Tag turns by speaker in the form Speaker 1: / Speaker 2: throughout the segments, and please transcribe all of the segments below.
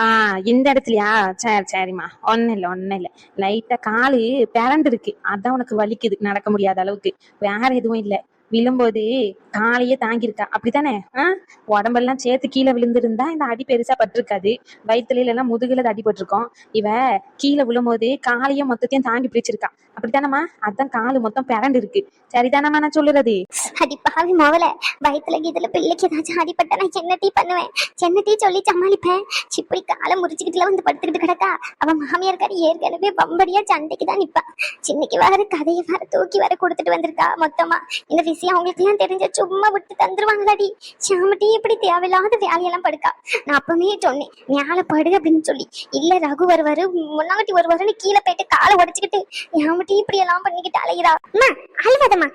Speaker 1: ஆ,
Speaker 2: இந்த இடத்துலயா? சரி சரிம்மா. ஒன்னும் இல்ல ஒன்னும் இல்ல லைட்டா காலு பிறண்டு இருக்கு அதான் உனக்கு வலிக்குது. நடக்க முடியாத அளவுக்கு. வேற எதுவும் இல்லை. விழும்போது காலையே தாங்கியிருக்கா. அப்படித்தானே? ஆ? உடம்பெல்லாம் சேர்த்து கீழே விழுந்திருந்தா இந்த அடி பெருசா பட்டிருக்காது. வயிற்றுல எல்லாம் முதுகுல அடி பட்டிருக்கோம். இவ கீழே விழும்போது காலையே மொத்தத்தையும் தாங்கி பிடிச்சிருக்கா. அப்படித்தானம்மா? அதான் காலு மொத்தம் பிறண்டு இருக்கு சரிதானம்மா நான் சொல்லுறது?
Speaker 1: அடி பாவி மோவல வயித்துல கீதுல பிள்ளைக்கு ஏதாச்சும் அடிப்பட்டா நான் என்ன டீ பண்ணுவேன்? என்ன டீ சொல்லி சமாளிப்பேன்? சிப்படி காலை முறிச்சுக்கிட்டுல வந்து படுத்துக்கிட்டு கிடக்கா? அவன் மாமியார்காரி ஏற்கனவே பம்படியா சண்டைக்கு தான் நிப்பா. சின்னைக்கு வேற கதையை வேற தூக்கி வேற கொடுத்துட்டு வந்திருக்கா மொத்தமா. இந்த பேசி அவங்களுக்கெல்லாம் தெரிஞ்ச சும்மா விட்டு தந்துருவாங்களாடி சாமட்டி இப்படி தேவையில்லாத வேலையெல்லாம் படுக்கா. நான் அப்பவே சொன்னேன் மேலே படு அப்படின்னு சொல்லி. இல்லை ரகு வருவாரு. முன்னாடி வருவாருன்னு கீழே போயிட்டு காலை உடைச்சுக்கிட்டு யாமட்டி இப்படி எல்லாம் பண்ணிக்கிட்டு அலையிறா. அம்மா அழுகாதம்மா.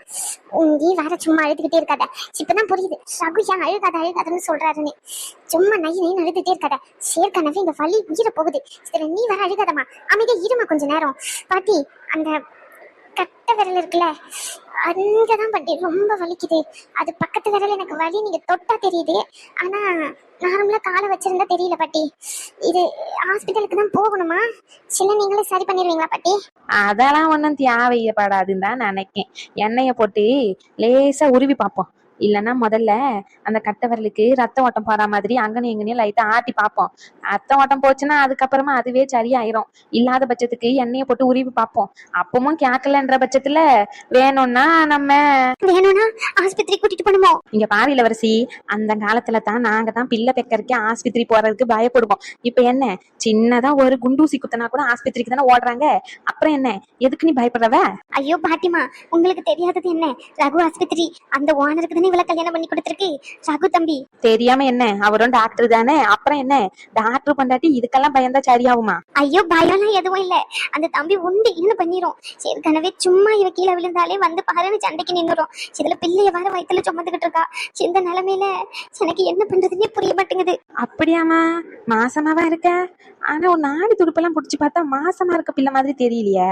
Speaker 1: நீ வேற சும்மா அழுதுகிட்டே இருக்காத. இப்பதான் புரியுது. ரகு ஏன் அழுகாத அழுகாதன்னு சொல்றாருன்னு. சும்மா நை நை அழுதுகிட்டே இருக்காத. சேர்க்கனவே இந்த வலி உயிரை போகுது. சரி நீ வேற அழுகாதம்மா. அமைதியா இருமா கொஞ்ச நேரம். பாட்டி அந்த கட்டை விரல் இருக்குல்ல? அங்கதான் பாட்டி ரொம்ப வலிக்குது. அது பக்கத்து விரல் எனக்கு வலி. நீங்க தொட்டா தெரியுது. ஆனா நார்மலா காலை வச்சிருந்தா தெரியல பாட்டி. இது ஹாஸ்பிட்டலுக்கு தான் போகணுமா? சின்ன நீங்களே சரி பண்ணிடுவீங்களா பாட்டி?
Speaker 2: அதெல்லாம் ஒன்றும் தேவையப்படாதுன்னு தான் நினைக்கேன். எண்ணெயை போட்டு லேசா உருவி பார்ப்போம். இல்லைன்னா முதல்ல அந்த கட்டை விரலுக்கு ரத்த ஓட்டம் போற மாதிரி அங்கனே இங்கனையும் லைட்டா ஆட்டி பார்ப்போம். ரத்த ஓட்டம் போச்சுன்னா அதுக்கப்புறமா அதுவே சரியாயிரும். இல்லாத பட்சத்துக்கு எண்ணெயை போட்டு உருவி பார்ப்போம். அப்பவும் கேட்கலன்ற பட்சத்துல வேணும்னா நம்ம
Speaker 1: வேணும்னா ஆஸ்பத்திரி கூட்டிட்டு போகணுமோ
Speaker 2: இங்க பாரு இளவரசி அந்த காலத்துல தான் நாங்க தான் பிள்ளை பெக்கறதுக்கு ஆஸ்பத்திரி போறதுக்கு பயப்படுவோம். இப்ப என்ன? சின்னதா ஒரு குண்டூசி குத்தனா கூட ஆஸ்பத்திரிக்கு தானே ஓடுறாங்க. அப்புறம் என்ன? எதுக்கு நீ பயப்படுறவ?
Speaker 1: ஐயோ பாட்டிமா உங்களுக்கு தெரியாதது என்ன? ரகு ஆஸ்பத்திரி அந்த ஓனருக்கு தானே கல்யாணம் பண்ணி கொடுத்துருக்கு. ரகு தம்பி.
Speaker 2: தெரியாம என்ன? அவரும் டாக்டர் தானே? அப்புறம் என்ன? டாக்டர் பண்டாட்டி இதுக்கெல்லாம் பயந்தா சரியாகுமா?
Speaker 1: ஐயோ பயம்லாம் எதுவும் இல்ல. அந்த தம்பி உண்டு என்ன பண்ணிரும்? ஏற்கனவே சும்மா இவ கீழே விழுந்தாலே வந்து பாருன்னு சண்டைக்கு நின்னுரும். இதுல பிள்ளைய வர வயித்துல சுமந்துகிட்டு இருக்கா. இந்த நிலைமையில எனக்கு என்ன பண்றதுன்னே புரிய மாட்டேங்குது.
Speaker 2: அப்படியாம்மா? மாசமாவா இருக்க? ஆனா ஒரு நாடி துடுப்பெல்லாம் புடிச்சு பார்த்தா மாசமா இருக்க பிள்ளை மாதிரி தெரியலையே.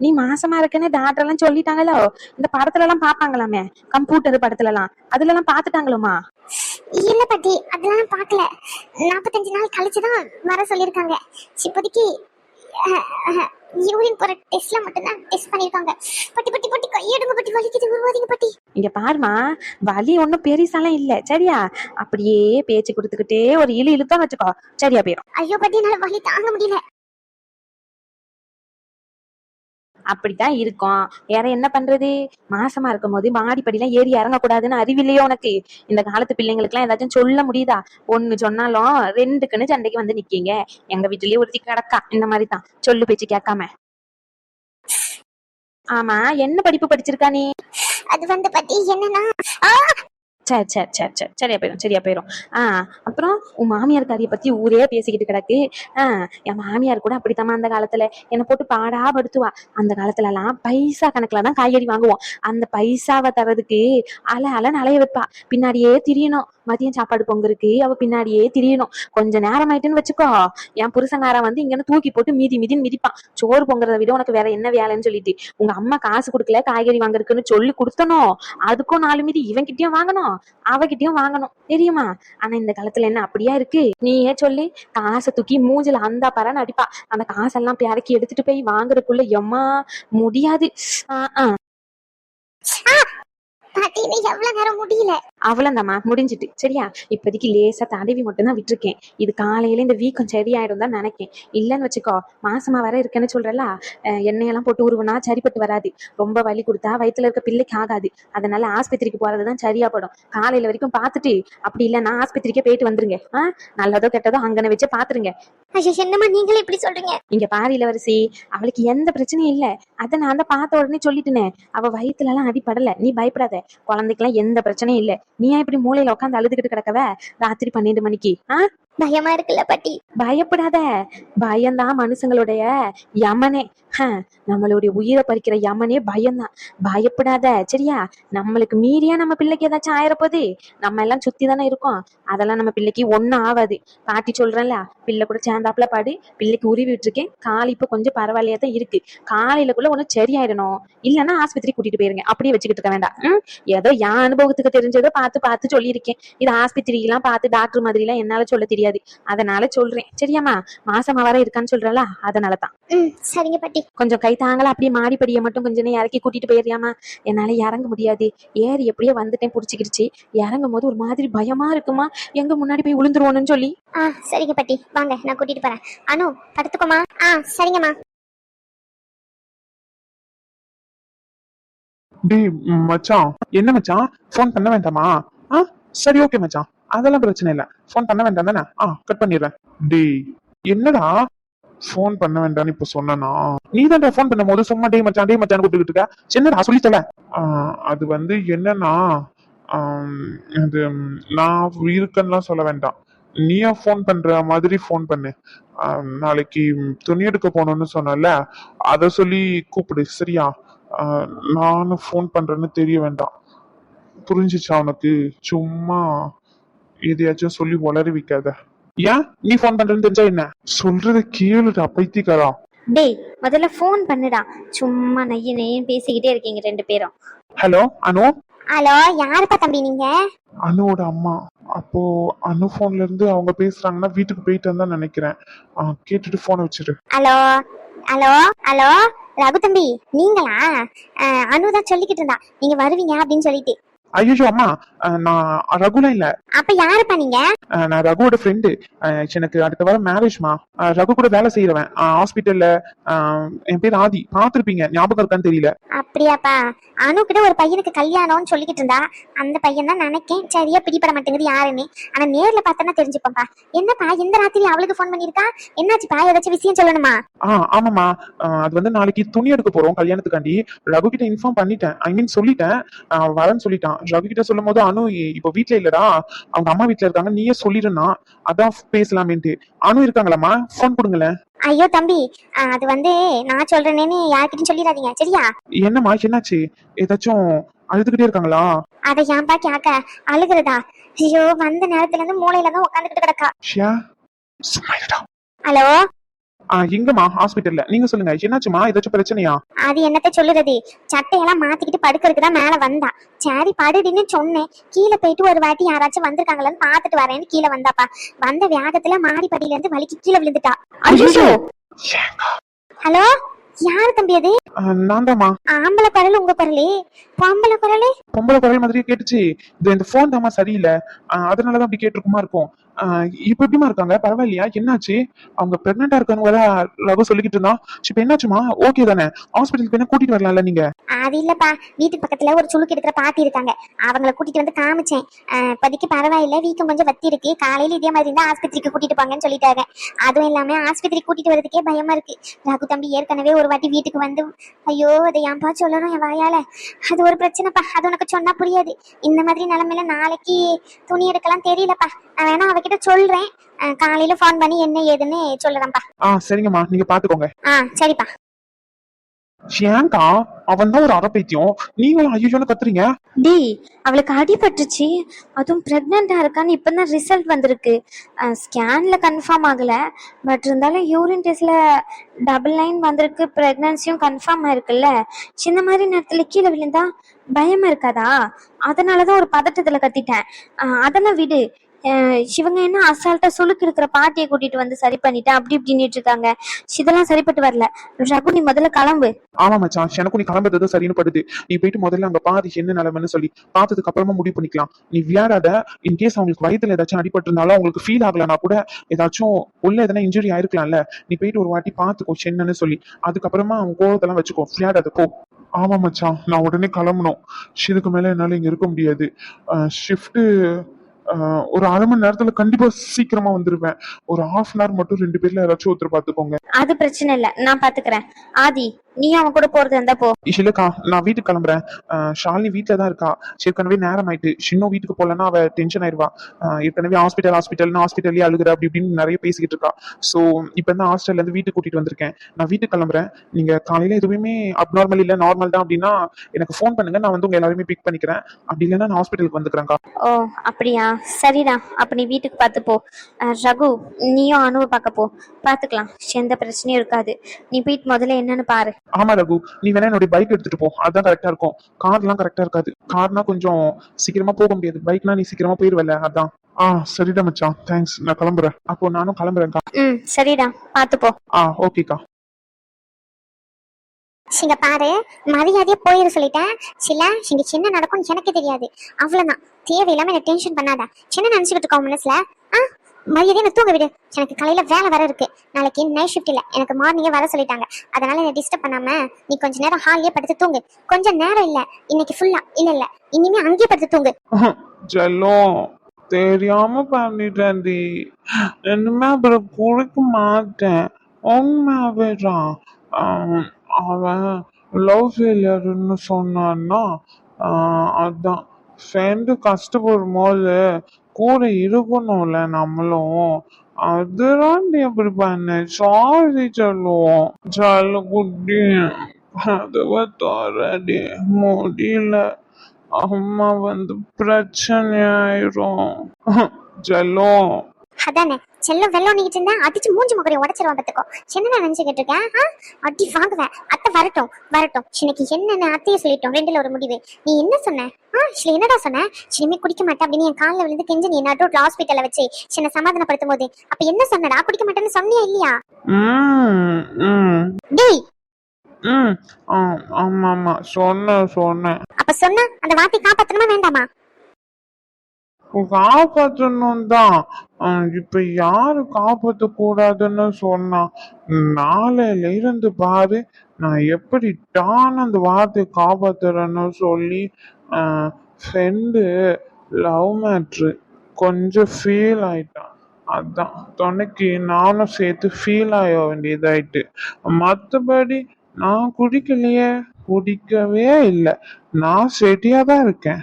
Speaker 2: நீ மாசமா இருக்கன்னு டாக்டர் எல்லாம் சொல்லிட்டாங்களோ? இந்த படத்துல எல்லாம் பாப்பாங்களாமே கம்ப்யூட்டர் படத்துல எல்லாம் அதுல எல்லாம் பாத்துட்டாங்களுமா?
Speaker 1: இல்ல பாட்டி அதெல்லாம் பார்க்கல நாற்பத்தஞ்சு நாள் கழிச்சுதான் வர சொல்லியிருக்காங்க இப்போதைக்கு யூரின் போற டெஸ்ட்ல மட்டும்தான் டெஸ்ட் பண்ணிருக்காங்க. பட்டி பட்டி பட்டி கையெடுங்க பட்டி வலிக்குது உருவாதீங்க பட்டி.
Speaker 2: இங்க பாருமா வலி ஒண்ணும் பெருசாலாம் இல்ல. சரியா? அப்படியே பேச்சு கொடுத்துக்கிட்டே ஒரு இழு இழுத்தா வச்சுக்கோ. சரியா போயிரும்.
Speaker 1: ஐயோ பட்டி என்னால வலி தாங்க முடியல.
Speaker 2: அப்படித்தான் இருக்கும். வேற என்ன பண்றது? மாசமா இருக்கும் போது மாடிப்படிலாம் ஏறி இறங்கக்கூடாதுன்னு அறிவில்லையோ உனக்கு? இந்த காலத்து பிள்ளைங்களுக்குலாம் ஏதாச்சும் சொல்ல முடியுதா? ஒண்ணு சொன்னாலும் ரெண்டுக்குன்னு சண்டைக்கு வந்து நிக்கீங்க. எங்க வீட்டுலயே ஒருத்தி கிடக்கா. இந்த மாதிரி தான் சொல்லு பேச்சு கேட்காம. ஆமா என்ன படிப்பு படிச்சிருக்கா நீ?
Speaker 1: அது வந்து பத்தி என்னன்னா
Speaker 2: சரி சரி சரி சரி சரியா போயிடும் சரியா போயிடும் ஆ அப்புறம் உன் மாமியார் காரியை பத்தி ஊரே பேசிக்கிட்டு கிடக்கு. ஆ என் மாமியார் கூட அப்படித்தாம்மா அந்த காலத்துல. என்னை போட்டு பாடா படுத்துவா. அந்த காலத்துல எல்லாம் பைசா கணக்குல தான் காய்கறி வாங்குவோம். அந்த பைசாவை தரதுக்கு அலை அலை அலைய வைப்பா. பின்னாடியே திரியணும். மதியம் சாப்பாடு பொங்கருக்கு அவ பின்னாடியே திரியணும். கொஞ்ச நேரம் ஆயிட்டுன்னு வச்சுக்கோ. என் புருஷங்காரன் வந்து இங்கன்னு தூக்கி போட்டு மீதி மிதின்னு மிதிப்பான். சோறு பொங்குறத விட உனக்கு வேற என்ன வேலைன்னு சொல்லிட்டு உங்க அம்மா காசு கொடுக்கல காய்கறி வாங்குறதுக்குன்னு சொல்லி கொடுத்தனும் அதுக்கும் நாலு மீதி இவன்கிட்டயும் வாங்கணும். அவகிட்டயும் வாங்கணும். தெரியுமா? ஆனா இந்த காலத்துல என்ன அப்படியா இருக்கு? நீயே சொல்லி. காசை தூக்கி மூஞ்சில அந்த பரன்னு அடிப்பா. அந்த காசெல்லாம் பிறக்கி எடுத்துட்டு போய் வாங்குறதுக்குள்ள எம்மா முடியாது. ஆஹ் ஆஹ்
Speaker 1: பாட்டி எவ்வளவு நேரம் முடியல?
Speaker 2: அவ்வளவுதாம்மா முடிஞ்சிட்டு. சரியா? இப்போதைக்கு லேசா தடவி மட்டும் தான் விட்டுருக்கேன். இது காலையில இந்த வீக்கம் சரியாயிடும் தான் நினைக்கேன். இல்லைன்னு வச்சுக்கோ மாசமா வர இருக்கேன்னு சொல்றல எண்ணெயெல்லாம் போட்டு உருவனா சரிப்பட்டு வராது. ரொம்ப வலி கொடுத்தா வயித்துல இருக்க பிள்ளைக்கு ஆகாது. அதனால ஆஸ்பத்திரிக்கு போறது தான் சரியா படும் காலையில வரைக்கும் பார்த்துட்டு அப்படி இல்லைன்னா ஆஸ்பத்திரிக்கே போயிட்டு வந்துருங்க. ஆ நல்லதோ கெட்டதோ அங்கன வச்சு பாத்துருங்க
Speaker 1: ஐயோ என்னம்மா நீங்களே இப்படி சொல்றீங்க?
Speaker 2: இங்க பாரு இளவரசி அவளுக்கு எந்த பிரச்சனையும் இல்ல. அத நான் தான் பார்த்த உடனே சொல்லிட்டேனே அவ வயித்துல எல்லாம் அடிபடல. நீ பயப்படாத. குழந்தைக்கெல்லாம் எந்த பிரச்சனையும் இல்ல. நீ இப்படி மூலையில உட்காந்து அழுதுகிட்டு கிடக்கவ? ராத்திரி பன்னெண்டு மணிக்கு. ஆ?
Speaker 1: பயமா இருக்குல்ல பாட்டி?
Speaker 2: பயப்படாத. பயம்தான் மனுஷங்களுடைய யமனே. நம்மளுடைய உயிரை பறிக்கிற யமனே பயம்தான். பயப்படாத சரியா? நம்மளுக்கு மீறியா நம்ம பிள்ளைக்கு ஏதாச்சும் ஆயிரப்போது நம்ம எல்லாம் சுத்தி தானே இருக்கோம். அதெல்லாம் நம்ம பிள்ளைக்கு ஒண்ணும் ஆகாது பாட்டி சொல்றேன்ல பிள்ளை கூட சேர்ந்தாப்புல பாடு. பிள்ளைக்கு உருவி விட்டுருக்கேன். கால் இப்ப கொஞ்சம் பரவாயில்லையா தான் இருக்கு. காலையிலக்குள்ள ஒண்ணு சரியாயிடணும். இல்லைன்னா ஆஸ்பத்திரி கூட்டிட்டு போயிருங்க. அப்படியே வச்சுக்கிட்டு இருக்க வேண்டாம். ஏதோ என் அனுபவத்துக்கு தெரிஞ்சதோ பார்த்து பார்த்து சொல்லியிருக்கேன். இது ஆஸ்பத்திரிக்கெல்லாம் பார்த்து டாக்டர் மாதிரி எல்லாம் என்னால சொல்ல தெரியாது. அதனால சொல்றேன். சரியாம்மா? மாசமா வர இருக்கான்னு சொல்றல அதனால தான்
Speaker 1: சரிங்க பாட்டி.
Speaker 2: கொஞ்சம் கை தாங்களா அப்படியே மாடிப்படியை மட்டும் கொஞ்ச நேரம் இறக்கி கூட்டிட்டு போயிடுறியாமா என்னால இறங்க முடியாது. ஏறி எப்படியோ வந்துட்டேன் புடிச்சிக்கிடுச்சு. இறங்கும் போது ஒரு மாதிரி பயமா இருக்குமா? எங்க முன்னாடி போய் விழுந்துருவோன்னு சொல்லி.
Speaker 1: ஆ சரிங்க பாட்டி. வாங்க நான் கூட்டிட்டு போறேன். அனு படுத்துக்கோமா? ஆ சரிங்கம்மா.
Speaker 3: டேய் மச்சான். என்ன மச்சான்? ஃபோன் பண்ண வேண்டாமா? ஆ சரி ஓகே மச்சான். அதெல்லாம் பிரச்சனை இல்ல. ஃபோன் பண்ண வேண்டாம் தானே? ஆ கட் பண்ணிடுறேன். டேய் என்னடா? ஃபோன் பண்ண வேண்டாம்னு இப்ப சொன்னனா? நீ தான் ஃபோன் பண்ணும் போது சும்மா டே மச்சான் டே மச்சான் கூப்பிட்டுக்கிட்டு இருக்க. என்னடா சொல்லி தல அது வந்து என்னன்னா அது நான் இருக்கன்னா சொல்ல வேண்டாம். நீயா ஃபோன் பண்ற மாதிரி ஃபோன் பண்ணு. நாளைக்கு துணி எடுக்க போகணும்னு சொன்னல அத சொல்லி கூப்பிடு சரியா? நானும் ஃபோன் பண்றேன்னு தெரிய வேண்டாம். புரிஞ்சிச்சா உனக்கு? சும்மா எதையாச்சும் சொல்லி உளறி வைக்காத. ஏன்? நீ ஃபோன் பண்றேன்னு தெரிஞ்சா என்ன? சொல்றத கேளுடா பைத்தியக்காரா.
Speaker 1: டேய் முதல்ல ஃபோன் பண்ணுடா. சும்மா நைய நெய்யன்னு பேசிக்கிட்டே இருக்கீங்க ரெண்டு பேரும்.
Speaker 3: ஹலோ அனு?
Speaker 1: ஹலோ யாருப்பா தம்பி நீங்க?
Speaker 3: அனுவோட அம்மா. அப்போ அனு போன்ல இருந்து அவங்க பேசுறாங்கன்னா வீட்டுக்கு போயிட்டு தான் நினைக்கிறேன். ஆ, கேட்டுட்டு போனை வச்சிரு.
Speaker 1: ஹலோ ஹலோ ஹலோ ரகு தம்பி நீங்களா? அனு தான் சொல்லிக்கிட்டு இருந்தா. நீங்க வருவீங்க அப்படின்னு சொல்லிட்டு.
Speaker 3: ஐயோ அம்மா நான் ரகுலாம் இல்ல.
Speaker 1: அப்ப யாருப்பா நீங்க?
Speaker 3: நான் ரகுவோட ஃப்ரெண்டு எனக்கு அடுத்த வாரம் மேரேஜ்மா ரகு கூட வேலை செய்யறவன் ஹாஸ்பிட்டல்ல என் பேர் ஆதி. பார்த்திருப்பீங்க. ஞாபகம் இருக்கான்னு தெரியல.
Speaker 1: அப்படியாப்பா. அனு கிட்ட ஒரு பையனுக்கு கல்யாணம்னு சொல்லிக்கிட்டு இருந்தா. அந்த பையன் தான் நினைக்கேன். சரியா பிடிபட மாட்டேங்குது யாருன்னு. ஆனா நேர்ல பார்த்தனா தெரிஞ்சுப்போம்ப்பா என்னப்பா இந்த ராத்திரி அவளுக்கு ஃபோன் பண்ணிருக்கா என்னாச்சுப்பா? ஏதாச்சும் விஷயம் சொல்லணுமா?
Speaker 3: ஆ ஆமாம்மா. ஆ, அது வந்து நாளைக்கு துணி எடுக்க போறோம் கல்யாணத்துக்காண்டி. ரகு கிட்ட இன்ஃபார்ம் பண்ணிட்டேன். ஐ மீன் சொல்லிட்டேன். வரேன்னு சொல்லிட்டான். ரகு கிட்ட சொல்லும் போது அனு இப்போ வீட்ல இல்லடா அவங்க அம்மா வீட்ல இருக்காங்க நீயே சொல்லிடுனா அதான் பேசலாமேன்ட்டு. அனு இருக்காங்களாம்மா? ஃபோன் கொடுங்களேன்.
Speaker 1: ஐயோ தம்பி அது வந்து நான் சொல்றேனேன்னு யார்கிட்டயும் சொல்லிடாதீங்க சரியா?
Speaker 3: என்னம்மா என்னாச்சு? ஏதாச்சும் அழுதுகிட்டே இருக்காங்களா?
Speaker 1: அதை ஏன்பா கேக்க அழுகுறதா? ஐயோ வந்த நேரத்துல இருந்து மூளையில தான் உட்காந்துக்கிட்டு கிடக்கா. ஹலோ?
Speaker 3: எங்கம்மா? ஹாஸ்பிட்டல்ல நீங்க சொல்லுங்க என்னாச்சுமா ஏதாச்சும் பிரச்சனையா?
Speaker 1: அது என்னத்த சொல்லுறது? சட்டையெல்லாம் மாத்திக்கிட்டு படுக்கிறதுக்கு தான் மேல வந்தா. சரி படுடின்னு சொன்னேன். கீழே போயிட்டு ஒரு வாட்டி யாராச்சும் வந்திருக்காங்களான்னு பாத்துட்டு வரேன்னு கீழே வந்தாப்பா. வந்த வேகத்துல மாடிப்படியில இருந்து வலிக்கு கீழே விழுந்துட்டா. ஹலோ? யாரு தம்பி அது?
Speaker 3: நான் தாம்மா
Speaker 1: ஆம்பளை குரல் உங்க குரலு? பொம்பளை குரலு?
Speaker 3: பொம்பளை குரல் மாதிரியே கேட்டுச்சு. இந்த ஃபோன் தாம்மா சரியில்லை. அதனாலதான் அப்படி கேட்டிருக்குமா இருக்கும். இப்ப எப்படிமா இருக்காங்க? பரவாயில்லையா? என்னாச்சு? அவங்க பிரெக்னெண்டா இருக்காங்க வேற லவ் சொல்லிக்கிட்டு இருந்தான் இப்ப என்னாச்சுமா ஓகே தானே. ஹாஸ்பிட்டலுக்கு என்ன கூட்டிட்டு வரலாம்ல நீங்க?
Speaker 1: அது இல்லப்பா. வீட்டு பக்கத்துல ஒரு சுளுக்கு எடுக்கிற பாட்டி இருக்காங்க. அவங்கள கூட்டிட்டு வந்து காமிச்சேன். ஆஹ் இப்போதைக்கு பரவாயில்ல. வீக்கம் கொஞ்சம் வத்தி இருக்கு. காலையில இதே மாதிரி இருந்தா ஆஸ்பத்திரிக்கு கூட்டிட்டு போங்கன்னு சொல்லிட்டாங்க. அதுவும் இல்லாம ஆஸ்பத்திரி கூட்டிட்டு வரதுக்கே பயமா இருக்கு. ராகு தம்பி ஏற்கனவே ஒரு வாட்டி வீட்டுக்கு வந்து ஐயோ அதை ஏன்பா சொல்லணும் என் வாயால? அது ஒரு பிரச்சனைப்பா. அது உனக்கு சொன்னா புரியாது. இந்த மாதிரி நிலைமையில நாளைக்கு துணி எடுக்கலாம் தெரியலப்பா. வேணா அவகிட்ட சொல்றேன். காலையில ஃபோன் பண்ணி என்ன ஏதுன்னு சொல்லுறேன்ப்பா.
Speaker 3: ஆ சரிங்கம்மா. நீங்க பாத்துக்கோங்க.
Speaker 1: ஆ சரிப்பா.
Speaker 3: ஏன்க்கா அவன் தான் ஒரு அறப்பைத்தியம். நீங்களும் ஐயோன்னு கத்துறீங்க?
Speaker 2: டேய் அவளுக்கு அடிபட்டுச்சு. அதுவும் ப்ரெக்னெண்டா இருக்கான்னு இப்பதான் ரிசல்ட் வந்திருக்கு. ஸ்கேன்ல கன்ஃபார்ம் ஆகல. பட் இருந்தாலும் யூரின் டெஸ்ட்ல டபுள் லைன் வந்திருக்கு. ப்ரெக்னன்சியும் கன்ஃபார்ம் ஆயிருக்குல்ல. இந்த மாதிரி நேரத்துல கீழே விழுந்தா பயமா இருக்காதா? அதனாலதான் ஒரு பதட்டத்துல கத்திட்டேன். அதெல்லாம் விடு. இவங்க என்ன அசால்ட்டா சொலுக்கு இருக்கிற பாட்டியை கூட்டிட்டு வந்து சரி பண்ணிட்டேன் அப்படி இப்படின்னு இருக்காங்க. இதெல்லாம் சரிப்பட்டு வரல. ரகு நீ முதல்ல கிளம்பு.
Speaker 3: ஆமா மச்சான். எனக்கும் நீ கிளம்புறது சரின்னு படுது. நீ போயிட்டு முதல்ல அங்க பாதி என்ன நிலைமைன்னு சொல்லி. பார்த்ததுக்கு அப்புறமா முடிவு பண்ணிக்கலாம். நீ விளையாடாத. இன்கேஸ் அவங்களுக்கு வயித்துல ஏதாச்சும் அடிபட்டு இருந்தாலும் அவங்களுக்கு ஃபீல் ஆகலனா கூட ஏதாச்சும் உள்ள எதனா இன்ஜுரி ஆயிருக்கலாம்ல. நீ போயிட்டு ஒரு வாட்டி பாத்துக்கோ என்னன்னு சொல்லி. அதுக்கப்புறமா அவங்க கோவத்தெல்லாம் வச்சுக்கோ. விளையாடாத போ. ஆமா மச்சான். நான் உடனே கிளம்பணும். இதுக்கு மேல என்னால இங்க இருக்க முடியாது. ஷிஃப்ட் ஒரு அரை மணி நேரத்துல கண்டிப்பா சீக்கிரமா வந்துருவேன். ஒரு ஹாஃப் அன் ஹவர் மட்டும் ரெண்டு பேர்ல யாராச்சும் ஒருத்தர் பாத்துக்கோங்க.
Speaker 2: அது பிரச்சனை இல்ல. நான் பாத்துக்கிறேன். ஆதி நீ அவன் கூட போறது இருந்தா போ.
Speaker 3: இல்லக்கா நான் வீட்டுக்கு கிளம்புறேன். அஹ் ஷாலினி வீட்டில் தான் இருக்கா ஏற்கனவே நேரம் ஆயிட்டு. சின்ன வீட்டுக்கு போகலன்னா அவ டென்ஷன் ஆயிடுவா அஹ் ஏற்கனவே ஹாஸ்பிட்டல் ஹாஸ்பிட்டல்னு ஹாஸ்பிட்டல்லே அழுகுற அப்படி இப்படின்னு நிறைய பேசிக்கிட்டு இருக்கா. ஸோ இப்போ தான் ஹாஸ்டல்ல இருந்து வீட்டுக்கு கூட்டிட்டு வந்திருக்கேன். நான் வீட்டுக்கு கிளம்புறேன். நீங்க காலையில எதுவுமே அப்நார்மல் இல்லை நார்மல் தான் அப்படின்னா எனக்கு ஃபோன் பண்ணுங்க. நான் வந்து உங்க எல்லாருமே பிக் பண்ணிக்கிறேன். அப்படி இல்லைன்னா நான் ஹாஸ்பிட்டலுக்கு வந்துக்கிறேன்க்கா.
Speaker 2: ஓ அப்படியா? சரிடா அப்ப நீ வீட்டுக்கு பார்த்து போ ரகு நீயும் அணுவை பார்க்க போ பார்த்துக்கலாம் எந்த பிரச்சனையும் இருக்காது. நீ போயிட்டு முதல்ல என்னன்னு பாரு.
Speaker 3: ஆமா ரகு. நீ வேணா என்னுடைய பைக் எடுத்துட்டு போ. அதுதான் கரெக்டா இருக்கும். கார்லாம் கரெக்டா இருக்காது. கார்னா கொஞ்சம் சீக்கிரமா போக முடியாது. பைக்னா நீ சீக்கிரமா போயிருவல அதான். ஆ சரிடா மச்சான். தேங்க்ஸ் நான் கிளம்புறேன். அப்போ நானும் கிளம்புறேன்க்கா
Speaker 2: ம் சரிடா. பார்த்து போ
Speaker 3: ஆ ஓகேக்கா
Speaker 1: இங்க பாரு. மரியாதையா போயிரு சொல்லிட்டேன். சில இங்க சின்ன நடக்கும் எனக்கு தெரியாது. அவ்வளவுதான். தேவையில்லாம என்ன டென்ஷன் பண்ணாத. சின்ன நினைச்சுக்கிட்டு இருக்கோம் மனசுல. ஆ மரியாதையா என்ன தூங்க விடு. எனக்கு காலையில வேலை வர இருக்கு. நாளைக்கு நைட் ஷிஃப்ட் இல்ல. எனக்கு மார்னிங்கே வர சொல்லிட்டாங்க. அதனால என்ன டிஸ்டர்ப் பண்ணாம நீ கொஞ்ச நேரம் ஹாலிலே படுத்து தூங்கு. கொஞ்சம் நேரம் இல்ல. இன்னைக்கு ஃபுல்லா இல்ல இல்ல. இனிமே அங்கேயே படுத்து தூங்கு.
Speaker 3: செல்லம் தெரியாம பண்ணிட்டேன்டி. இனிமே அப்புறம் குளிக்க மாட்டேன். உண்மையாவே அவன் லவ் ஃபெயிலியர்னு சொன்னான்னா அதான். ஃப்ரெண்டு கஷ்டப்படும் போது கூட இருக்கணும்ல நம்மளும். அதுதான் அப்படி பண்ண? சாரி சொல்லுவோம் சொல்ல குட்டி. அதுவ தரடி முடியல. அம்மா வந்து பிரச்சனை ஆயிரும். செல்லம்
Speaker 1: அதானே? செல்லம் வெள்ளம் நீக்கிட்டு இருந்தா அடிச்சு மூஞ்சி முகரையும் உடச்சிருவான் பத்துக்கோ சின்ன நினைச்சுக்கிட்டு இருக்கேன்? அடி வாங்குவேன். அத்தை வரட்டும் வரட்டும். இன்னைக்கு என்னென்ன அத்தையை சொல்லிட்டோம்? ரெண்டுல ஒரு முடிவு. நீ என்ன சொன்ன? ஆ சில என்னடா சொன்ன? சினிமே குடிக்க மாட்டேன் அப்படின்னு என் காலில் விழுந்து கெஞ்சி நீ நடுரோட்ல ஹாஸ்பிட்டல்ல வச்சு சின்ன சமாதானப்படுத்தும் போது. அப்ப என்ன சொன்னடா குடிக்க மாட்டேன்னு சொன்னியா இல்லையா? டேய்!
Speaker 3: ம் ஆமா ஆமா சொன்னேன் சொன்னேன்.
Speaker 1: அப்ப சொன்னா அந்த வார்த்தை காப்பாத்தணுமா வேண்டாமா?
Speaker 3: காப்பாற்றணும் தான் இப்ப யாரு காப்பாத்த கூடாதுன்னு சொன்னா நாளையில இருந்து பாரு நான் எப்படி டான் அந்த வார்த்தையை காப்பாத்துறேன்னு சொல்லி ஃப்ரெண்டு லவ் மேட்ரு கொஞ்சம் ஃபீல் ஆயிட்டான். அதான் துணைக்கு நானும் சேர்த்து ஃபீல் ஆக வேண்டியதாயிட்டு. மற்றபடி நான் குடிக்கலையே குடிக்கவே இல்லை. நான் செடியாக தான் இருக்கேன்.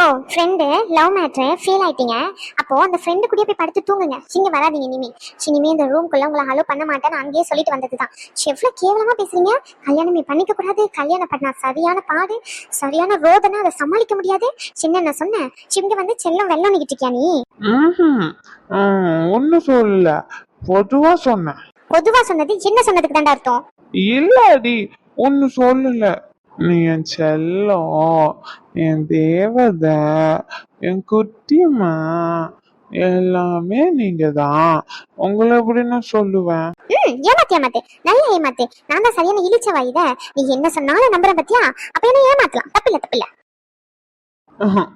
Speaker 1: ஓ ஃப்ரெண்டு லவ் மேட்ரு ஃபீல் ஆயிட்டீங்க. அப்போ அந்த ஃப்ரெண்டு கூடயே போய் படுத்து தூங்குங்க. இங்க வராதீங்க இனிமே. இனிமே இந்த ரூம்குள்ள உங்களை ஹலோ பண்ண மாட்டேன்னு அங்கேயே சொல்லிட்டு வந்ததுதான். ச்சே, எவ்வளவு கேவலமா பேசுறீங்க? கல்யாணமே பண்ணிக்க கூடாது. கல்யாணம் பண்ணா சரியான பாடு. சரியான ரோதனை அதை சமாளிக்க முடியாது. சின்ன நான் சொன்னேன். இங்க வந்து செல்லம் வெள்ளம் நிக்கிட்டு இருக்கியா நீ.
Speaker 3: ஒன்னும் சொல்லல. பொதுவா சொன்னேன்.
Speaker 1: பொதுவா சொன்னது என்ன சொன்னதுக்கு தாண்டா அர்த்தம்?
Speaker 3: இல்லடி ஒன்னு சொல்லல. நீ என் செல்லம் என் தேவதை என் குட்டிமா எல்லாமே நீங்க தான் உங்களை எப்படி நான் சொல்லுவேன்?
Speaker 1: ம் ஏமாத்து ஏமாத்து. நல்ல ஏமாத்து. நான் தான் சரியான இழிச்ச வாயுத நீ என்ன சொன்னாலும் நம்புற பத்தியா? அப்ப என்ன ஏமாத்தலாம்? தப்பில்ல தப்பில்ல.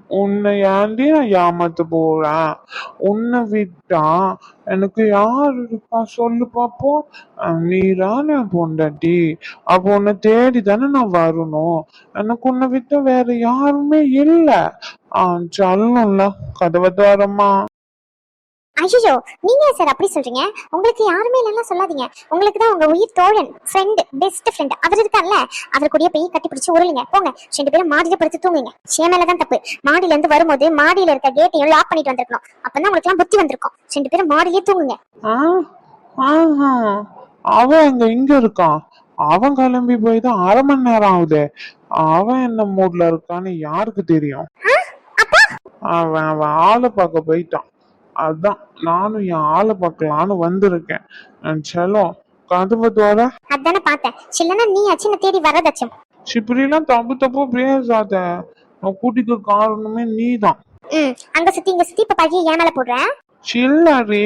Speaker 3: உன்னை ஏண்டி நான் ஏமாத்த போறேன்? உன்னை விட்டா எனக்கு யார் இருக்கா சொல்லு பாப்போம் நீதான் என் பொண்டாட்டி. அப்போ உன்னை தேடி தானே நான் வரணும். எனக்கு உன்னை விட்டா வேற யாருமே இல்ல. ஆஹ் சொல்லணும்ல. கதவை தரமா
Speaker 1: ஐயோ நீங்க சார் அப்படி சொல்றீங்க? உங்களுக்கு யாருமே இல்லைன்னா சொல்லாதீங்க. உங்களுக்கு தான் உங்க உயிர் தோழன் ஃப்ரெண்ட் பெஸ்ட் ஃப்ரெண்ட் அவர் இருக்கார்ல அவர் கூடயே போய் கட்டி பிடிச்சு உருளுங்க. போங்க ரெண்டு பேரும் மாடியில படுத்து தூங்குங்க. சே மேலதான் தப்பு. மாடியில இருந்து வரும்போது மாடியில இருக்க கேட்டையும் லாக் பண்ணிட்டு வந்திருக்கணும். அப்பதான் உங்களுக்கு எல்லாம் புத்தி வந்திருக்கும். ரெண்டு பேரும் மாடியிலே தூங்குங்க.
Speaker 3: அவன் எங்க இங்க இருக்கான். அவன் கிளம்பி போய் தான் அரை மணி நேரம் ஆகுதே. அவன் என்ன மூட்ல இருக்கான்னு யாருக்கு தெரியும்? அவன் அவன் ஆளை பார்க்க போயிட்டான். அதான் நானும் என் ஆளை பார்க்கலான்னு வந்திருக்கேன். என் செல்லம் கதவை தோற
Speaker 1: அதானே பார்த்தேன். சில்லனா நீ அச்சின தேடி வரதச்சம்
Speaker 3: இப்படிலாம் தப்பு தப்பு பேசாத. நான் கூட்டிக்க காரணமே நீதான்.
Speaker 1: ம் அங்க சுத்தி இங்க சுத்தி இப்ப பழிய ஏன் மேல போடுறேன்
Speaker 3: சில்லடி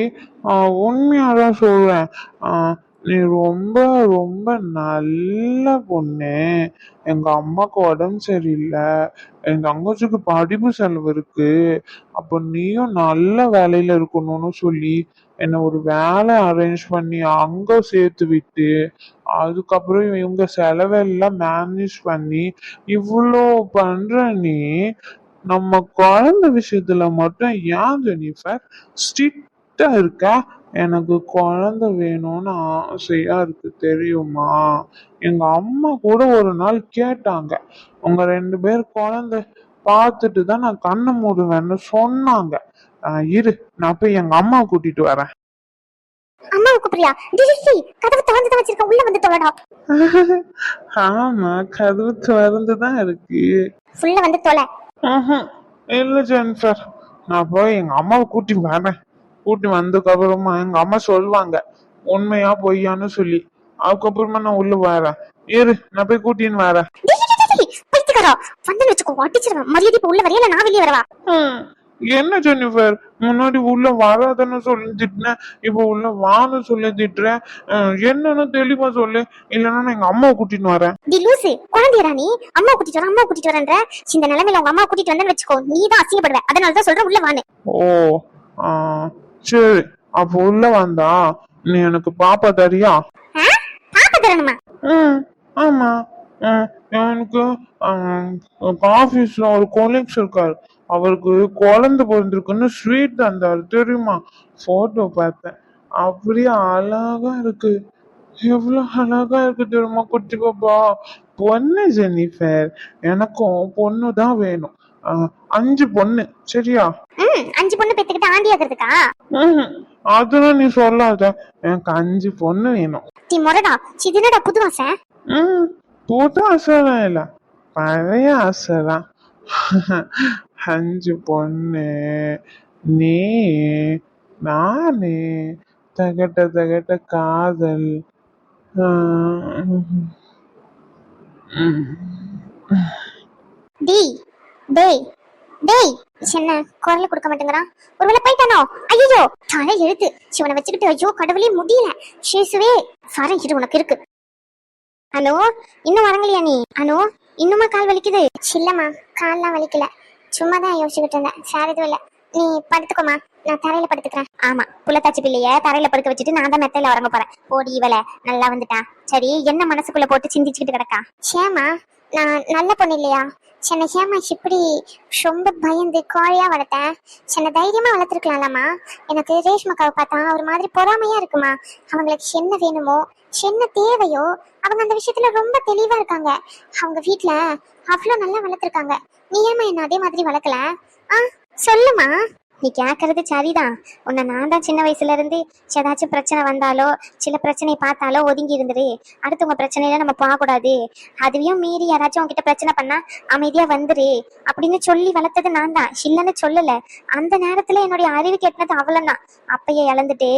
Speaker 3: உண்மையாதான் சொல்றேன். ஆஹ் நீ ரொம்ப ரொம்ப நல்ல பொண்ணு. எங்க அம்மாக்கு உடம்பு சரியில்லை. என் தங்கச்சிக்கு படிப்பு செலவு இருக்கு. அப்ப நீயும் நல்ல வேலையில இருக்கணும்னு சொல்லி என்ன ஒரு வேலை அரேஞ்ச் பண்ணி அங்க சேர்த்து விட்டு அதுக்கப்புறம் இவங்க செலவெல்லாம் மேனேஜ் பண்ணி இவ்வளோ பண்ற நீ நம்ம குழந்தை விஷயத்துல மட்டும் ஏன் ஜெனிஃபர்? ஸ்ட்ரிக்டா இருக்க? எனக்கு குழந்தை வேணும்னு ஆசையா இருக்கு தெரியுமா? எங்க அம்மா கூட ஒரு நாள் கேட்டாங்க. உங்க ரெண்டு பேர் குழந்தை பார்த்துட்டு தான் நான் கண்ணை மூடுவேன்னு சொன்னாங்க. ஆஹ் இரு நான் போய் எங்க அம்மா கூட்டிட்டு வரேன்.
Speaker 1: அம்மாவை கூப்பிடுறியா? டிடி கதவு திறந்து தான் வச்சிருக்க உள்ள வந்து தொலைடா.
Speaker 3: ஆமா கதவு திறந்து தான் இருக்கு.
Speaker 1: ஃபுல்லா வந்து தொலை.
Speaker 3: ம்ஹும். இல்ல ஜெனிஃபர் நான் போய் எங்க அம்மாவை கூட்டி வரேன். கூட்டி வந்ததுக்கு அப்புறமா எங்க அம்மா சொல்லுவாங்க உண்மையா பொய்யான்னு சொல்லி. அதுக்கப்புறமா நான் உள்ள வரேன். இரு நான் போய் கூட்டின்னு வரேன். என்ன ஜெனிஃபர்? முன்னாடி உள்ள வராதன்னு சொல்லி திட்டினேன் இப்போ உள்ள வான்னு சொல்லி திட்டுறேன் என்னன்னு தெளிவா சொல்லு. இல்லைன்னா நான் எங்க அம்மாவை கூட்டிட்டு வரேன்.
Speaker 1: டி லூசு குழந்தையரா நீ. அம்மா கூட்டிட்டு வர அம்மா கூட்டிட்டு வரேன்ற. இந்த நிலைமையில உங்க அம்மா கூட்டிட்டு வந்தேன்னு வச்சுக்கோ நீ தான் அசிங்கப்படுவ. அதனால தான் சொல்றேன் உள்ள வான்னு.
Speaker 3: ஓ சரி அப்போ உள்ள வந்தா நீ எனக்கு பாப்பா தரியா?
Speaker 1: பாப்பா தரணுமா?
Speaker 3: ம் ஆமா. எனக்கு ஆஃபீஸ்ல ஒரு கொலீக்ஸ் இருக்காரு. அவருக்கு குழந்தை பிறந்திருக்குன்னு ஸ்வீட் தந்தாரு தெரியுமா? போட்டோ பார்த்தேன். அப்படியே அழகா இருக்கு. எவ்வளவு அழகா இருக்கு தெரியுமா குட்டி பாப்பா? பொண்ணு ஜெனிஃபர் எனக்கும் பொண்ணு தான் வேணும். அஞ்சு பொண்ணு சரியா?
Speaker 1: ம் அஞ்சு பொண்ணு பெத்துக்கிட்டு ஆண்டி ஆகுறதுக்கா.
Speaker 3: அதெல்லாம் நீ சொல்லாத. எனக்கு அஞ்சு பொண்ணு வேணும்.
Speaker 1: டி முரடா இது என்னடா புது ஆசை?
Speaker 3: ம் புது ஆசைலாம் இல்ல. பழைய ஆசைதான். அஞ்சு பொண்ணு நீ நானு தகட்ட தகட்ட காதல். ம்.
Speaker 1: டேய் டேய் டேய் என்ன குரல் கொடுக்க மாட்டேங்கிறான்? ஒருவேளை போயிட்டானோ? ஐயோ தலை எழுத்து சிவனை வச்சுக்கிட்டு ஐயோ கடவுளே முடியல. சேசுவே சாரம் இது உனக்கு இருக்கு. அனோ இன்னும் வரங்கலையா நீ? அனோ இன்னுமா கால் வலிக்குது? இல்லம்மா கால்லாம் வலிக்கல. சும்மா தான் யோசிச்சுக்கிட்டு இருந்தேன். சார் எதுவும் இல்லை. நீ படுத்துக்கோமா நான் தரையில படுத்துக்கிறேன். ஆமா புள்ளத்தாச்சி பிள்ளைய தரையில படுக்க வச்சுட்டு நான் தான் மெத்தையில உறங்க போறேன். போடி இவள. நல்லா வந்துட்டா. சரி என்ன மனசுக்குள்ள போட்டு சிந்திச்சுக்கிட்டு கிடக்கா? சேமா நான் நல்ல பொண்ணு இல்லையா? சென்னை ஹேமா இப்படி ரொம்ப பயந்து கோழையா வளர்த்தேன். சென்னை தைரியமாக வளர்த்துருக்கலாம்லாமா எனக்கு ரேஷ்மக்காவை பார்த்தா ஒரு மாதிரி பொறாமையாக இருக்குமா? அவங்களுக்கு என்ன வேணுமோ என்ன தேவையோ அவங்க அந்த விஷயத்துல ரொம்ப தெளிவாக இருக்காங்க. அவங்க வீட்டில் அவ்வளோ நல்லா வளர்த்துருக்காங்க. நீ ஏமா என்ன அதே மாதிரி வளர்க்கல? ஆ சொல்லுமா நீ கேட்கறது சரிதான். உன்னை நான் தான் சின்ன வயசுல இருந்து ஏதாச்சும் பிரச்சனை வந்தாலோ சில பிரச்சனை பார்த்தாலோ ஒதுங்கி இருந்துரு. அடுத்தவங்க பிரச்சனையில நம்ம போகக்கூடாது. அதுவையும் மீறி யாராச்சும் உங்ககிட்ட பிரச்சனை பண்ணா அமைதியா வந்துரு. அப்படின்னு சொல்லி வளர்த்தது நான் தான் இல்லைன்னு சொல்லல. அந்த நேரத்துல என்னுடைய அறிவு கெட்டினது அவ்வளவுதான் அப்பயே இழந்துட்டு.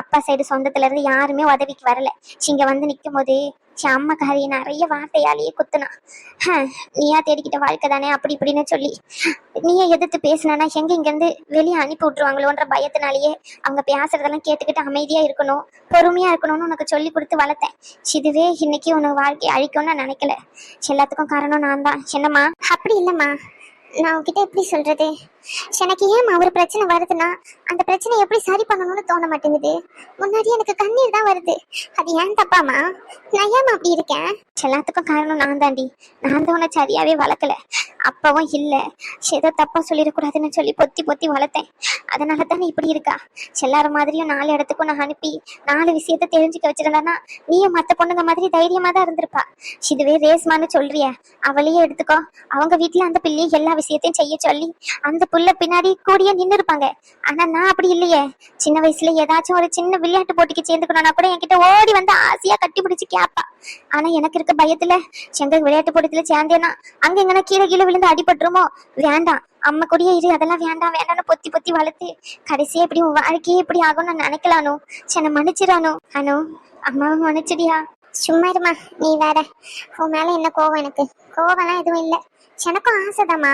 Speaker 1: அப்பா சைடு சொந்தத்துல இருந்து யாருமே உதவிக்கு வரல. இங்க வந்து நிக்கும் போது ச்சே, அம்மாக்காரி நிறைய வார்த்தையாலேயே குத்துனா. நீயா தேடிக்கிட்ட வாழ்க்கை தானே? அப்படி இப்படின்னு சொல்லி. நீயே எதிர்த்து பேசினா எங்க இங்கேருந்து வெளியே அனுப்பி விட்டுருவாங்களோன்ற பயத்தினாலேயே அவங்க பேசுறதெல்லாம் கேட்டுக்கிட்டு அமைதியா இருக்கணும் பொறுமையா இருக்கணும்னு உனக்கு சொல்லி கொடுத்து வளர்த்தேன். இதுவே இன்னைக்கு உனக்கு வாழ்க்கையை அழிக்கும்னு நான் நினைக்கல. எல்லாத்துக்கும் காரணம் நான் தான் என்னம்மா? அப்படி இல்லைம்மா. நான் உங்ககிட்ட எப்படி சொல்றது? எனக்கு ஏன் ஒரு பிரச்சனை வருதுன்னா அந்த பிரச்சனை எப்படி சரி பண்ணணும்னு தோண மாட்டேங்குது? முன்னாடி எனக்கு கண்ணீர் தான் வருது. அது ஏன் தப்பாமா நான் ஏன் அப்படி இருக்கேன்? எல்லாத்துக்கும் காரணம் நான் தாண்டி. நான் தான் உன்னை சரியாவே வளர்க்கல. அப்பவும் இல்ல. ஏதோ தப்பா சொல்லிடக்கூடாதுன்னு சொல்லி பொத்தி பொத்தி வளர்த்தேன். அதனால தானே இப்படி இருக்கா? எல்லாரும் மாதிரியும் நாலு இடத்துக்கும் நான் அனுப்பி நாலு விஷயத்த தெரிஞ்சுக்க வச்சிருந்தானா நீயும் மத்த பொண்ணுங்க மாதிரி தைரியமா தான் இருந்திருப்பா. இதுவே ரேஸ்மான்னு சொல்றிய. அவளையே எடுத்துக்கோ. அவங்க வீட்டுல அந்த பிள்ளையை எல்லா விஷயத்தையும் செய்ய சொல்லி அந்த புள்ள பின்னாடி கூடிய நின்னு இருப்பாங்க ஆனா நான் அப்படி இல்லையே. சின்ன வயசுல ஏதாச்சும் ஒரு சின்ன விளையாட்டு போட்டிக்கு சேர்ந்துக்கணும்னா கூட என்கிட்ட ஓடி வந்து ஆசையா கட்டி பிடிச்சு கேப்பா. ஆனா எனக்கு இருக்க பயத்துல செங்கல் விளையாட்டு போட்டியில சேர்ந்தேனா அங்க எங்கன்னா கீழே கீழே விழுந்து அடிபட்டுருமோ? வேண்டாம். அம்மா கூடயே இரு அதெல்லாம் வேண்டாம் வேண்டாம்னு பொத்தி பொத்தி வளர்த்து கடைசியா இப்படி உன் வாழ்க்கையே இப்படி ஆகும்னு நான் நினைக்கலானோ? சென்னை மன்னிச்சிடானோ அனோ அம்மாவை மன்னிச்சிடியா? சும்மா இருமா நீ வேற. உன் மேல என்ன கோவம் எனக்கு? கோவம்லாம் எதுவும் இல்லை. எனக்கும் ஆசைதாம்மா.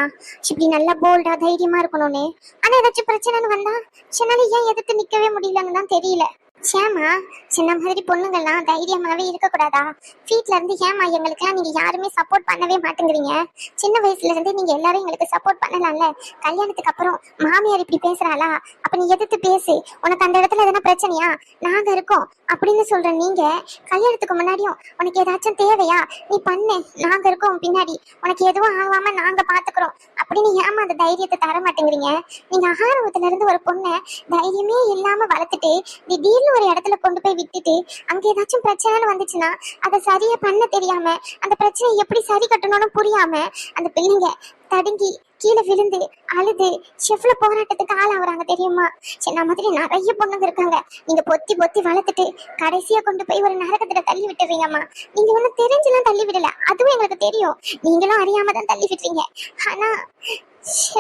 Speaker 1: இப்படி நல்லா போல்டா தைரியமா இருக்கணும்னு. ஆனா ஏதாச்சும் பிரச்சனைன்னு வந்தா என்னால ஏன் எதிர்த்து நிக்கவே முடியலன்னு தான் தெரியல. ஏமா சின்ன மாதிரி பொண்ணுங்கள்லாம் தைரியமாவே இருக்கக்கூடாதா? வீட்ல இருந்து ஏமா எங்களுக்குலாம் நீங்க யாருமே சப்போர்ட் பண்ணவே மாட்டேங்கிறீங்க? சின்ன வயசுல இருந்து நீங்க எல்லாரும் எங்களுக்கு சப்போர்ட் பண்ணலாம்ல? கல்யாணத்துக்கு அப்புறம் மாமியார் இப்படி பேசுறாளா? அப்ப நீ எதிர்த்து பேசு. உனக்கு அந்த இடத்துல எதனா பிரச்சனையா? நாங்க இருக்கோம். அப்படின்னு சொல்ற நீங்க கல்யாணத்துக்கு முன்னாடியும் உனக்கு ஏதாச்சும் தேவையா? நீ பண்ணு. நாங்க இருக்கோம் பின்னாடி. உனக்கு எதுவும் ஆகாம நாங்க பாத்துக்கிறோம். அப்படின்னு ஏமா அந்த தைரியத்தை தர மாட்டேங்கிறீங்க நீங்க ஆரம்பத்துல இருந்து ஒரு பொண்ணை தைரியமே இல்லாம வளர்த்துட்டு திடீர்னு ஒரு இடத்துல கொண்டு போய் விட்டுட்டு அங்க ஏதாச்சும் பிரச்சனைன்னு வந்துச்சுன்னா அதை சரியா பண்ண தெரியாம அந்த பிரச்சனையை எப்படி சரி கட்டணும்னு புரியாம அந்த பிள்ளைங்க தடுங்கி கீழே விழுந்து அழுது செஃப்ல போராட்டத்துக்கு ஆளாகுறாங்க தெரியுமா? சின்ன மாதிரி நிறைய பொண்ணுங்க இருக்காங்க. நீங்க பொத்தி பொத்தி வளர்த்துட்டு கடைசியா கொண்டு போய் ஒரு நரகத்துல தள்ளி விட்டுறீங்கம்மா. நீங்க ஒண்ணு தெரிஞ்சுலாம் தள்ளி விடல. அதுவும் எங்களுக்கு தெரியும். நீங்களும் அறியாம தான் தள்ளி விட்டுறீங்க. ஆனா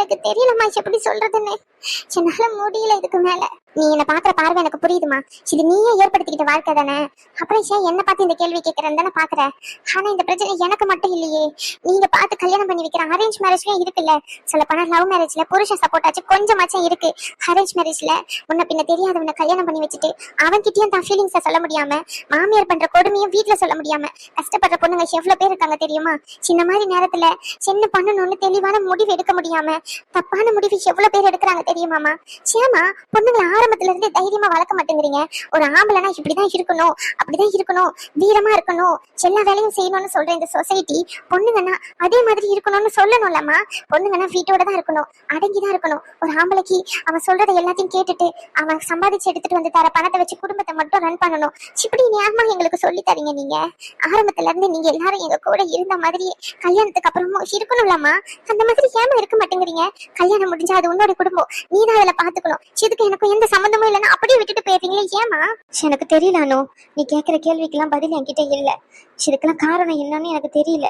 Speaker 1: எனக்கு தெரியலம்மா எப்படி சொல்றதுன்னு. என்னால முடியல இதுக்கு மேல. நீ என்ன பாக்குற பார்வை எனக்கு புரியுதுமா இது நீயே ஏற்படுத்திக்கிட்ட வாழ்க்கை தானே. அப்புறம் ஏன் என்ன பார்த்து இந்த கேள்வி கேட்கறேன்னு தானே பாக்குற ஆனா இந்த பிரச்சனை எனக்கு மட்டும் இல்லையே. நீங்க பார்த்து கல்யாணம் பண்ணி வைக்கிற அரேஞ்ச் மேரேஜ்லயும் இருக்குல்ல. சொல்ல போனா லவ் மேரேஜ்ல புருஷன் சப்போர்ட் ஆச்சு கொஞ்சமாச்சும் இருக்கு. அரேஞ்ச் மேரேஜ்ல உன்ன பின்ன தெரியாதவனை கல்யாணம் பண்ணி வச்சுட்டு அவன்கிட்டயும் தான் ஃபீலிங்ஸ சொல்ல முடியாம மாமியார் பண்ற கொடுமையும் வீட்டுல சொல்ல முடியாம கஷ்டப்படுற பொண்ணுங்க எவ்வளவு பேர் இருக்காங்க தெரியுமா? சின்ன மாதிரி நேரத்துல சின்ன பண்ணணும்னு தெளிவான முடிவு எடுக்க முடியும்? தெரியாம தப்பான முடிவு எவ்வளவு பேர் எடுக்கிறாங்க தெரியுமாமா சேமா பொண்ணுங்களை ஆரம்பத்துல இருந்து தைரியமா வளர்க்க மாட்டேங்கிறீங்க. ஒரு ஆம்பளைனா இப்படிதான் இருக்கணும் அப்படிதான் இருக்கணும் வீரமா இருக்கணும் எல்லா வேலையும் செய்யணும்னு சொல்ற இந்த சொசைட்டி பொண்ணுங்கன்னா அதே மாதிரி இருக்கணும்னு சொல்லணும்லம்மா. பொண்ணுங்கன்னா வீட்டோட தான் இருக்கணும் அடங்கிதான் இருக்கணும். ஒரு ஆம்பளைக்கு அவன் சொல்றத எல்லாத்தையும் கேட்டுட்டு அவன் சம்பாதிச்சு எடுத்துட்டு வந்து தர பணத்தை வச்சு குடும்பத்தை மட்டும் ரன் பண்ணணும். இப்படி நேரமா எங்களுக்கு சொல்லி தரீங்க நீங்க. ஆரம்பத்துல இருந்து நீங்க எல்லாரும் எங்க கூட இருந்த மாதிரி கல்யாணத்துக்கு அப்புறமும் இருக்கணும்லம்மா. அந்த மாதிரி ஏமா இருக்க மாட்டேங்கிறீங்க. கல்யாணம் முடிஞ்சா அது உன்னோட குடும்பம். நீ தான் அதில் பாத்துக்கணும். இதுக்கு எனக்கு எந்த சம்மந்தமும் இல்லைன்னா அப்படியே விட்டுட்டு போயிடுறீங்களே? ஏமா எனக்கு தெரியல அனு. நீ கேட்குற கேள்விக்கெல்லாம் பதில் என்கிட்ட இல்ல. இதுக்கெல்லாம் காரணம் என்னன்னு எனக்கு தெரியல.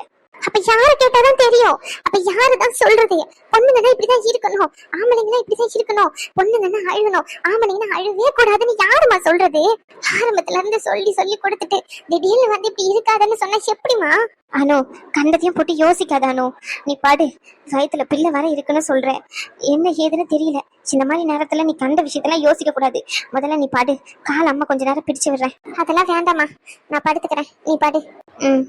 Speaker 1: அப்ப யார கேட்டாதான் தெரியும். அப்ப யாருதான் சொல்றது? பொண்ணுங்கன்னா இப்படிதான் இருக்கணும். ஆம்பளைங்கன்னா இப்படிதான் இருக்கணும். பொண்ணுங்கன்னா அழுகணும். ஆம்பளைங்கன்னா அழுவே கூடாதுன்னு யாருமா சொல்றது? ஆரம்பத்துல இருந்து சொல்லி சொல்லி கொடுத்துட்டு திடீர்னு வந்து இப்படி இருக்காதுன்னு சொன்னா எப்படிமா அனு கண்டதையும் போட்டு யோசிக்காத அனு. நீ பாடு வயத்துல பிள்ளை வர இருக்குன்னு சொல்றேன். என்ன ஏதுன்னு தெரியல. இந்த மாதிரி நேரத்துல நீ கண்ட விஷயத்தெல்லாம் யோசிக்க கூடாது. முதல்ல நீ பாடு. கால் அம்மா கொஞ்ச நேரம் பிடிச்சு விடுறேன். அதெல்லாம் வேண்டாம்மா. நான் படுத்துக்கிறேன். நீ பாடு. ம்.